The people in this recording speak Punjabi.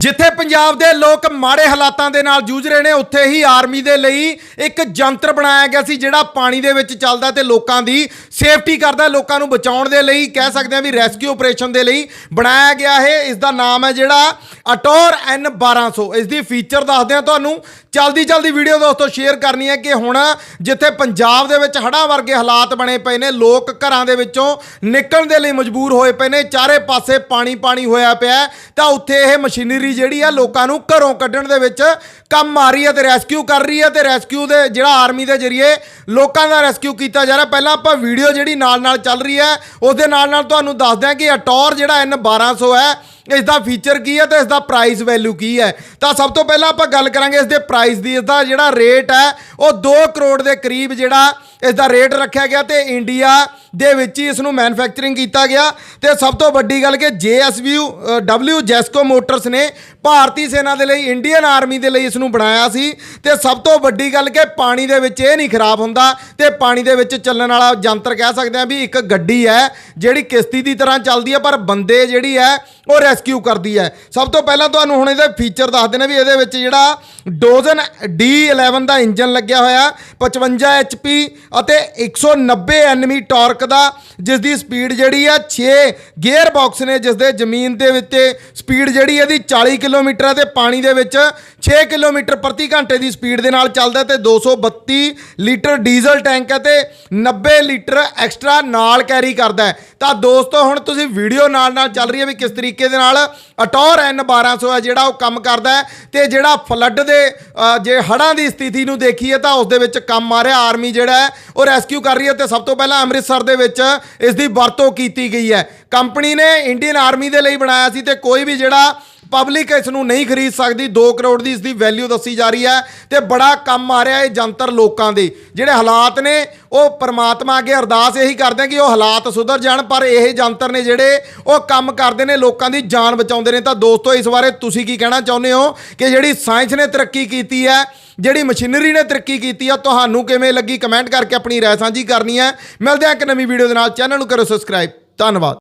ਜਿੱਥੇ ਪੰਜਾਬ ਦੇ ਲੋਕ ਮਾੜੇ ਹਾਲਾਤਾਂ ਦੇ ਨਾਲ ਜੂਝ ਰਹੇ ਨੇ, ਉੱਥੇ ਹੀ ਆਰਮੀ ਦੇ ਲਈ ਇੱਕ ਯੰਤਰ ਬਣਾਇਆ ਗਿਆ ਸੀ, ਜਿਹੜਾ ਪਾਣੀ ਦੇ ਵਿੱਚ ਚੱਲਦਾ ਤੇ ਲੋਕਾਂ ਦੀ ਸੇਫਟੀ ਕਰਦਾ, ਲੋਕਾਂ ਨੂੰ ਬਚਾਉਣ ਦੇ ਲਈ, ਕਹਿ ਸਕਦੇ ਹਾਂ ਵੀ ਰੈਸਕਿਊ ਆਪਰੇਸ਼ਨ ਦੇ ਲਈ ਬਣਾਇਆ ਗਿਆ ਹੈ ਇਸ ਦਾ ਨਾਮ ਹੈ ਜਿਹੜਾ ਅਟੋਰ ਐਨ 1200 ਇਸ ਦੀ ਫੀਚਰ ਦੱਸਦੇ ਹਾਂ ਤੁਹਾਨੂੰ। ਚਲਦੀ ਜਲਦੀ ਵੀਡੀਓ ਦੋਸਤੋ ਸ਼ੇਅਰ ਕਰਨੀ ਹੈ ਕਿ ਹੁਣ ਜਿੱਥੇ ਪੰਜਾਬ ਦੇ ਵਿੱਚ ਹੜ੍ਹਾਂ ਵਰਗੇ ਹਾਲਾਤ ਬਣੇ ਪਏ ਨੇ, ਲੋਕ ਘਰਾਂ ਦੇ ਵਿੱਚੋਂ ਨਿਕਲਣ ਦੇ ਲਈ ਮਜਬੂਰ ਹੋਏ ਪਏ ਨੇ, ਚਾਰੇ ਪਾਸੇ ਪਾਣੀ ਪਾਣੀ ਹੋਇਆ ਪਿਆ ਤਾਂ ਉੱਥੇ ਇਹ ਮਸ਼ੀਨਰੀ ਜਿਹੜੀ ਆ ਲੋਕਾਂ ਨੂੰ ਘਰੋਂ ਕੱਢਣ ਦੇ ਵਿੱਚ ਕੰਮ ਆ ਰਹੀ ਹੈ ਤੇ ਰੈਸਕਿਊ ਕਰ ਰਹੀ ਹੈ ਤੇ ਰੈਸਕਿਊ ਦੇ ਜਿਹੜਾ ਆਰਮੀ ਦੇ ਜ਼ਰੀਏ ਲੋਕਾਂ ਦਾ ਰੈਸਕਿਊ ਕੀਤਾ ਜਾ ਰਿਹਾ। ਪਹਿਲਾਂ ਆਪਾਂ ਵੀਡੀਓ ਜਿਹੜੀ ਨਾਲ ਨਾਲ ਚੱਲ ਰਹੀ ਹੈ ਉਸ ਦੇ ਨਾਲ ਨਾਲ ਤੁਹਾਨੂੰ ਦੱਸਦੇ ਹਾਂ ਕਿ ਅਟੌਰ ਜਿਹੜਾ N 1200 ਹੈ ਇਸ ਦਾ ਫੀਚਰ ਕੀ ਹੈ ਤੇ ਇਸ ਦਾ ਪ੍ਰਾਈਸ ਵੈਲਿਊ ਕੀ ਹੈ। ਤਾਂ ਸਭ ਤੋਂ ਪਹਿਲਾਂ ਆਪਾਂ ਗੱਲ ਕਰਾਂਗੇ ਇਸ ਦੇ ਪ੍ਰਾਈਸ ਦੀ। ਇਸ ਦਾ ਜਿਹੜਾ ਰੇਟ ਹੈ, ਉਹ 2 ਕਰੋੜ ਦੇ ਕਰੀਬ ਜਿਹੜਾ ਇਸ ਦਾ ਰੇਟ ਰੱਖਿਆ ਗਿਆ ਤੇ ਇੰਡੀਆ ਦੇ ਵਿੱਚ ਹੀ ਇਸ ਨੂੰ ਮੈਨੂਫੈਕਚਰਿੰਗ ਕੀਤਾ ਗਿਆ। ਤੇ ਸਭ ਤੋਂ ਵੱਡੀ ਗੱਲ ਕਿ JSU W ਜੈਸਕੋ ਮੋਟਰਸ ਨੇ ਭਾਰਤੀ ਸੈਨਾ ਦੇ ਲਈ ਇੰਡੀਅਨ ਆਰਮੀ ਦੇ ਲਈ ਇਸ ਨੂੰ ਬਣਾਇਆ ਸੀ। ਤੇ ਸਭ ਤੋਂ ਵੱਡੀ ਗੱਲ ਕਿ ਪਾਣੀ ਦੇ ਵਿੱਚ ਇਹ ਨਹੀਂ ਖਰਾਬ ਹੁੰਦਾ ਤੇ ਪਾਣੀ ਦੇ ਵਿੱਚ ਚੱਲਣ ਵਾਲਾ ਯੰਤਰ ਕਹਿ ਸਕਦੇ ਆ ਵੀ ਇੱਕ ਗੱਡੀ ਹੈ, ਜਿਹੜੀ ਕਿਸ਼ਤੀ ਦੀ ਤਰ੍ਹਾਂ ਚੱਲਦੀ ਹੈ, ਪਰ ਬੰਦੇ ਜਿਹੜੀ ਹੈ, ਉਹ ਰੈਸਕਿਊ ਕਰਦੀ ਹੈ। ਸਭ ਤੋਂ ਪਹਿਲਾਂ ਤੁਹਾਨੂੰ ਹੁਣ ਇਹਦੇ ਫੀਚਰ ਦੱਸ ਨੇ ਵੀ ਇਹਦੇ ਵਿੱਚ ਜਿਹੜਾ ਡੋਜ਼ਨ D11 ਦਾ ਇੰਜਨ ਲੱਗਿਆ ਹੋਇਆ 55 HP ਅਤੇ 190 ਐਨਮੀ ਟਾਰਕ ਦਾ ਜਿਸ ਦੀ ਸਪੀਡ ਜਿਹੜੀ ਆ 6 ਗੇਅਰ ਬਾਕਸ ਨੇ ਜਿਸ ਦੇ ਜ਼ਮੀਨ ਦੇ ਵਿੱਚ ਸਪੀਡ ਜਿਹੜੀ ਇਹਦੀ 40 ਕਿਲੋਮੀਟਰ ਹੈ ਤੇ ਪਾਣੀ ਦੇ ਵਿੱਚ 6 ਕਿਲੋਮੀਟਰ ਪ੍ਰਤੀ ਘੰਟੇ ਦੀ ਸਪੀਡ ਦੇ ਨਾਲ ਚੱਲਦਾ ਤੇ 232 ਲੀਟਰ ਡੀਜ਼ਲ ਟੈਂਕ ਹੈ ਤੇ 90 ਲੀਟਰ ਐਕਸਟਰਾ ਨਾਲ ਕੈਰੀ ਕਰਦਾ ਹੈ। ਤਾਂ ਦੋਸਤੋ, ਹੁਣ ਤੁਸੀਂ ਵੀਡੀਓ ਨਾਲ ਨਾਲ ਚੱਲ ਰਹੀ ਹੈ ਵੀ ਕਿਸ ਤਰੀਕੇ ਦੇ ਨਾਲ ਅਟੋਰ N 1200 ਹੈ ਜਿਹੜਾ ਉਹ ਕੰਮ ਕਰਦਾ ਹੈ ਤੇ ਜਿਹੜਾ ਫਲੱਡ ਦੇ ਜੇ ਹੜ੍ਹਾਂ ਦੀ ਸਥਿਤੀ ਨੂੰ ਦੇਖੀਏ ਤਾਂ ਉਸ ਦੇ ਵਿੱਚ ਕੰਮ ਆ ਰਿਹਾ। ਆਰਮੀ ਜਿਹੜਾ ਹੈ ਉਹ ਰੈਸਕਿਊ ਕਰ ਰਹੀ ਹੈ ਤੇ ਸਭ ਤੋਂ ਪਹਿਲਾਂ ਅੰਮ੍ਰਿਤਸਰ ਦੇ ਵਿੱਚ ਇਸ ਦੀ ਵਰਤੋਂ ਕੀਤੀ ਗਈ ਹੈ। ਕੰਪਨੀ ਨੇ ਇੰਡੀਅਨ ਆਰਮੀ ਦੇ ਲਈ ਬਣਾਇਆ ਸੀ ਤੇ ਕੋਈ ਵੀ ਜਿਹੜਾ ਪਬਲਿਕ ਇਸ ਨੂੰ ਨਹੀਂ ਖਰੀਦ ਸਕਦੀ 2 ਕਰੋੜ ਦੀ ਇਸ ਦੀ ਵੈਲਿਊ ਦੱਸੀ ਜਾ ਰਹੀ ਹੈ ਤੇ ਬੜਾ ਕੰਮ ਆ ਰਿਹਾ ਇਹ ਜੰਤਰ ਲੋਕਾਂ ਦੇ। ਜਿਹੜੇ ਹਾਲਾਤ ਨੇ, ਉਹ ਪਰਮਾਤਮਾ ਅੱਗੇ ਅਰਦਾਸ ਇਹੀ ਕਰਦੇ ਆ ਕਿ ਉਹ ਹਾਲਾਤ ਸੁਧਰ ਜਾਣ, ਪਰ ਇਹ ਜੰਤਰ ਨੇ ਜਿਹੜੇ ਉਹ ਕੰਮ ਕਰਦੇ ਨੇ, ਲੋਕਾਂ ਦੀ ਜਾਨ ਬਚਾਉਂਦੇ ਨੇ। ਤਾਂ ਦੋਸਤੋ, ਇਸ ਬਾਰੇ ਤੁਸੀਂ ਕੀ ਕਹਿਣਾ ਚਾਹੁੰਦੇ ਹੋ ਕਿ ਜਿਹੜੀ ਸਾਇੰਸ ਨੇ ਤਰੱਕੀ ਕੀਤੀ ਹੈ, ਜਿਹੜੀ ਮਸ਼ੀਨਰੀ ਨੇ ਤਰੱਕੀ ਕੀਤੀ ਆ, ਤੁਹਾਨੂੰ ਕਿਵੇਂ ਲੱਗੀ? ਕਮੈਂਟ ਕਰਕੇ ਆਪਣੀ ਰਾਏ ਸਾਂਝੀ ਕਰਨੀ ਹੈ। ਮਿਲਦੇ ਹਾਂ ਇੱਕ ਨਵੀਂ ਵੀਡੀਓ ਦੇ ਨਾਲ। ਚੈਨਲ ਨੂੰ ਕਰੋ ਸਬਸਕ੍ਰਾਈਬ ਧੰਨਵਾਦ।